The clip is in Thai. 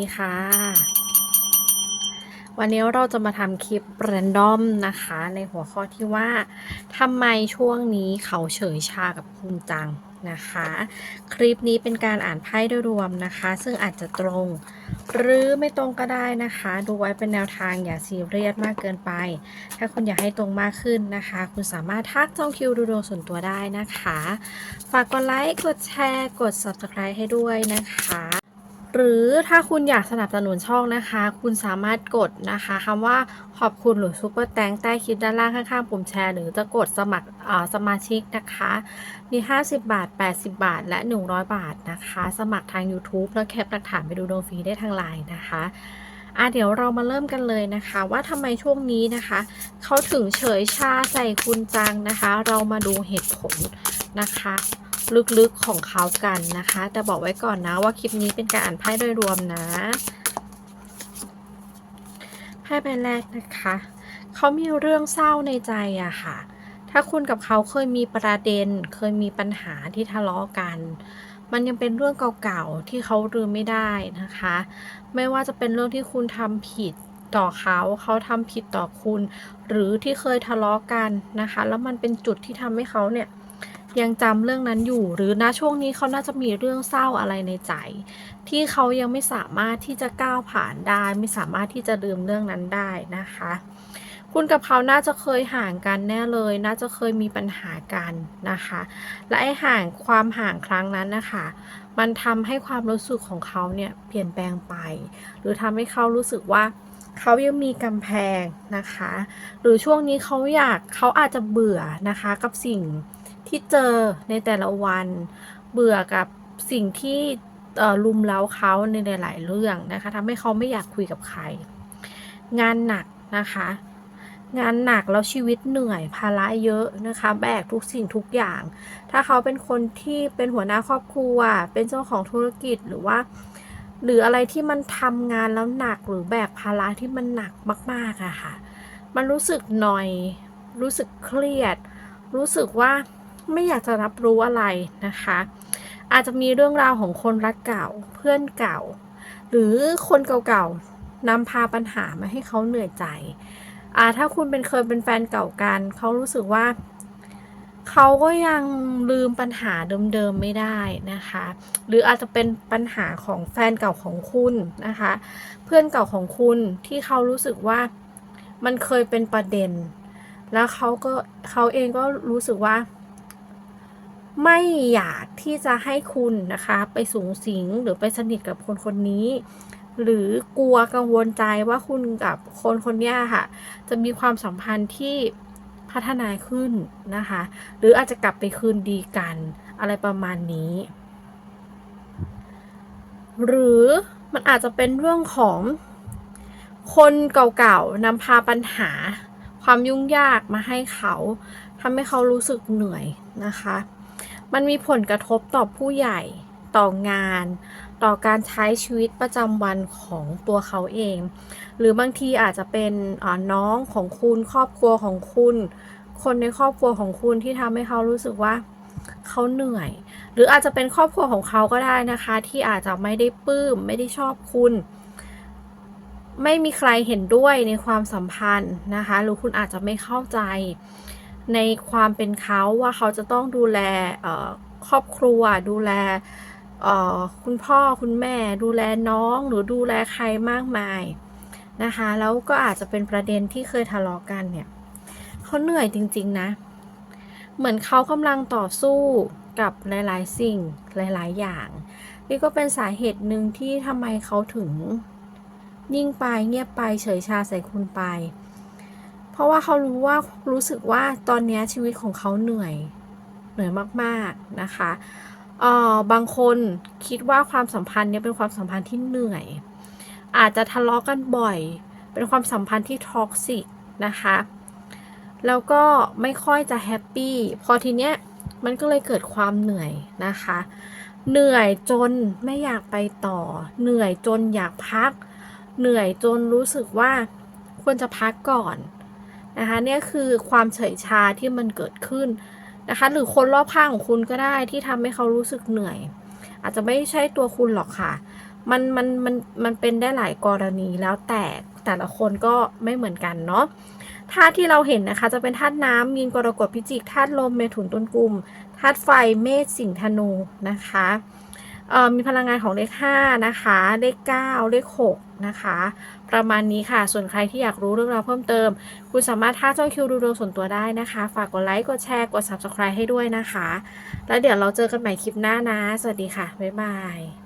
วัสดีค่ะ วันนี้เราจะมาทำคลิปแรนดอมนะคะ ในหัวข้อที่ว่าทำไมช่วงนี้เขาเฉยชากับคุณจังนะคะ คลิปนี้เป็นการอ่านไพ่โดยรวมนะคะ ซึ่งอาจจะตรง หรือไม่ตรงก็ได้นะคะ ดูไว้เป็นแนวทางอย่าซีเรียสมากเกินไป ถ้าคุณอยากให้ตรงมากขึ้นนะคะ คุณสามารถทักจองคิวดูดวงส่วนตัวได้นะคะ ฝากกดไลค์กดแชร์ กด subscribe ให้ด้วยนะคะ หรือถ้าคุณอยากสนับสนุนช่องนะคะ คุณสามารถกดนะคะคำว่าขอบคุณหรือซูเปอร์แตงใต้คลิปด้านล่างข้างๆปุ่มแชร์ หรือจะกดสมัครสมาชิกนะคะ มี 50 บาท 80 บาท และ 100 บาทนะคะ สมัครทาง YouTube แล้วแคปหลักฐานไปดูดวงฟรีได้ทางไลน์นะคะอะเดี๋ยวเรามาเริ่มกันเลยนะคะ ว่าทำไมช่วงนี้นะคะ เขาถึงเฉยชาใส่คุณจังนะคะ เรามาดูเหตุผลนะคะ ลึกๆของเขากันนะคะ แต่บอกไว้ก่อนนะว่าคลิปนี้เป็นการอ่านไพ่โดยรวมนะไพ่ใบแรกนะคะ เขามีเรื่องเศร้าในใจอะค่ะ ถ้าคุณกับเขาเคยมีประเด็น เคยมีปัญหาที่ทะเลาะกัน มันยังเป็นเรื่องเก่าๆที่เขาลืมไม่ได้นะคะ ไม่ว่าจะเป็นเรื่องที่คุณทำผิดต่อเขาเขาทำผิดต่อคุณ หรือที่เคยทะเลาะกันนะคะ แล้วมันเป็นจุดที่ทำให้เขาเนี่ย ยังจำเรื่องนั้นอยู่ หรือณช่วงนี้เขาน่าจะมีเรื่องเศร้าอะไรในใจ ที่เขายังไม่สามารถที่จะก้าวผ่านได้ ไม่สามารถที่จะลืมเรื่องนั้นได้นะคะ คุณกับเขาน่าจะเคยห่างกันแน่เลย น่าจะเคยมีปัญหากันนะคะ และไอ้ห่างความห่างครั้งนั้นนะคะ มันทำให้ความรู้สึกของเขาเนี่ยเปลี่ยนแปลงไป หรือทำให้เขารู้สึกว่าเขายังมีกำแพงนะคะ หรือช่วงนี้เขาอยากเขาอาจจะเบื่อนะคะกับสิ่ง ที่เจอในแต่ละวัน เบื่อกับสิ่งที่ลุมเล้าเขาในหลาย ๆ เรื่องนะคะทำให้เขาไม่อยากคุยกับใคร งานหนักนะคะ งานหนักแล้วชีวิตเหนื่อยภาระเยอะนะคะ แบกทุกสิ่งทุกอย่าง ถ้าเขาเป็นคนที่เป็นหัวหน้าครอบครัว เป็นเจ้าของธุรกิจหรือว่า หรืออะไรที่มันทำงานแล้วหนักหรือแบกภาระที่มันหนักมากๆอะค่ะ มันรู้สึกหน่อย รู้สึกเครียด รู้สึกว่า ไม่อยากจะรับรู้อะไรนะคะ อาจจะมีเรื่องราวของคนรักเก่าเพื่อนเก่า หรือคนเก่าๆนำพาปัญหามาให้เขาเหนื่อยใจอ่าถ้าคุณเป็นเคยเป็นแฟนเก่ากันเขารู้สึกว่าเขาก็ยังลืมปัญหาเดิมๆไม่ได้นะคะ หรืออาจจะเป็นปัญหาของแฟนเก่าของคุณนะคะ เพื่อนเก่าของคุณที่เขารู้สึกว่ามันเคยเป็นประเด็น แล้วเขาก็เขาเองก็รู้สึกว่า ไม่อยากที่จะให้คุณนะคะ ไปสูงสิงหรือไปสนิทกับคนคนนี้ หรือกลัวกังวลใจว่าคุณกับคนคนนี้ค่ะ จะมีความสัมพันธ์ที่พัฒนาขึ้นนะคะ หรืออาจจะกลับไปคืนดีกันอะไรประมาณนี้ หรือมันอาจจะเป็นเรื่องของคนเก่าๆนำพาปัญหา ความยุ่งยากมาให้เขาทำให้เขารู้สึกเหนื่อยนะคะ มันมีผลกระทบต่อผู้ใหญ่ต่องาน ต่อการใช้ชีวิตประจำวันของตัวเขาเอง หรือบางทีอาจจะเป็นน้องของคุณครอบครัวของคุณ คนในครอบครัวของคุณที่ทำให้เขารู้สึกว่าเขาเหนื่อย หรืออาจจะเป็นครอบครัวของเขาก็ได้นะคะ ที่อาจจะไม่ได้ปลื้มไม่ได้ชอบคุณ ไม่มีใครเห็นด้วยในความสัมพันธ์นะคะ หรือคุณอาจจะไม่เข้าใจ ในความเป็นเขาว่าเขาจะต้องดูแลครอบครัว ดูแลคุณพ่อคุณแม่ ดูแลน้องหรือดูแลใครมากมายนะคะแล้วก็อาจจะเป็นประเด็นที่เคยทะเลาะกันเนี่ยเขาเหนื่อยจริง ๆ นะ เหมือนเขากำลังต่อสู้กับหลายๆ สิ่งหลาย ๆ อย่าง นี่ก็เป็นสาเหตุหนึ่งที่ทำไมเขาถึง นิ่งไปเงียบไปเฉยชาใส่คุณไป ราะว่าเขารู้ว่ารู้สึกว่าตอนนี้ชีวิตของเขาเหนื่อยเหนื่อยมากๆนะคะเอ่อบางคนคิดว่าความสัมพันธ์เนี้เป็นความสัมพันธ์ที่เหนื่อย อาจจะทะเลาะกันบ่อย เป็นความสัมพันธ์ที่ท็อกซิกนะคะแล้วก็ไม่ค่อยจะแฮปปี้พอทีเนี้ยมันก็เลยเกิดความเหนื่อยนะคะ เหนื่อยจนไม่อยากไปต่อ เหนื่อยจนอยากพัก เหนื่อยจนรู้สึกว่าควรจะพักก่อน นะคะเนี่ยคือความเฉยชาที่มันเกิดขึ้นนะคะ หรือคนรอบข้างของคุณก็ได้ที่ทำให้เขารู้สึกเหนื่อย อาจจะไม่ใช่ตัวคุณหรอกค่ะ มันมันมันมันเป็นได้หลายกรณีแล้วแต่แต่ละคนก็ไม่เหมือนกันเนาะธาตุที่เราเห็นนะคะ จะเป็นธาตุน้ำมีนกรกฎพิจิกธาตุลมเมถุนตุลกุมธาตุไฟเมษสิงห์ธนูนะคะมีพลังงานของเลข5นะคะเลข9เลข6 นะคะ ประมาณนี้ค่ะ ส่วนใครที่อยากรู้เรื่องราวเพิ่มเติม คุณสามารถท้าจ้าคิวดูดวงส่วนตัวได้นะคะ ฝากกดไลค์ กดแชร์ กด subscribe ให้ด้วยนะคะ แล้วเดี๋ยวเราเจอกันใหม่คลิปหน้านะ สวัสดีค่ะ บ๊ายบาย